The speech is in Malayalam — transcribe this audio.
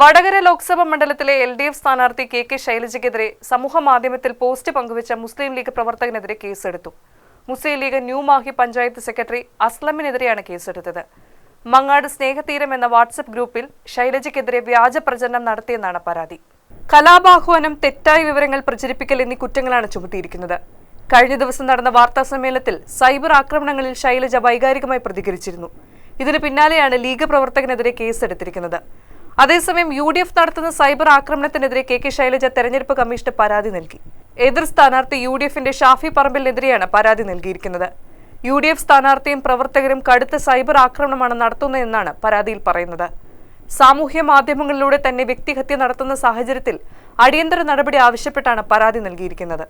വടകര ലോക്സഭാ മണ്ഡലത്തിലെ എൽ ഡി എഫ് സ്ഥാനാർത്ഥി കെ കെ ശൈലജയ്ക്കെതിരെ സമൂഹ മാധ്യമത്തിൽ പോസ്റ്റ് പങ്കുവച്ച മുസ്ലിം ലീഗ് പ്രവർത്തകനെതിരെ കേസെടുത്തു. മുസ്ലിം league new Mahe panchayat secretary അസ്ലമിനെതിരെയാണ് കേസെടുത്തത്. മങ്ങാട് സ്നേഹതീരം എന്ന വാട്സപ്പ് ഗ്രൂപ്പിൽ ശൈലജയ്ക്കെതിരെ വ്യാജ പ്രചരണം നടത്തിയെന്നാണ് പരാതി. കലാപാഹ്വാനം തെറ്റായ വിവരങ്ങൾ പ്രചരിപ്പിക്കൽ എന്നീ കുറ്റങ്ങളാണ് ചുമത്തിയിരിക്കുന്നത്. കഴിഞ്ഞ ദിവസം നടന്ന വാർത്താ സമ്മേളനത്തിൽ സൈബർ ആക്രമണങ്ങളിൽ ശൈലജ വൈകാരികമായി പ്രതികരിച്ചിരുന്നു. ഇതിന് പിന്നാലെയാണ് ലീഗ് പ്രവർത്തകനെതിരെ കേസെടുത്തിരിക്കുന്നത്. അതേസമയം യു ഡി എഫ് നടത്തുന്ന സൈബർ ആക്രമണത്തിനെതിരെ കെ കെ ശൈലജ തെരഞ്ഞെടുപ്പ് കമ്മീഷന് പരാതി നൽകി. എതിർ സ്ഥാനാർത്ഥി യു ഡി എഫിന്റെ ഷാഫി പറമ്പിലിനെതിരെയാണ് പരാതി നൽകിയിരിക്കുന്നത്. യു ഡി എഫ് സ്ഥാനാർത്ഥിയും പ്രവർത്തകരും കടുത്ത സൈബർ ആക്രമണമാണ് നടത്തുന്നതെന്നാണ് പരാതിയിൽ പറയുന്നത്. സാമൂഹ്യ മാധ്യമങ്ങളിലൂടെ തന്നെ വ്യക്തിഹത്യ നടത്തുന്ന സാഹചര്യത്തിൽ അടിയന്തര നടപടി ആവശ്യപ്പെട്ടാണ് പരാതി നൽകിയിരിക്കുന്നത്.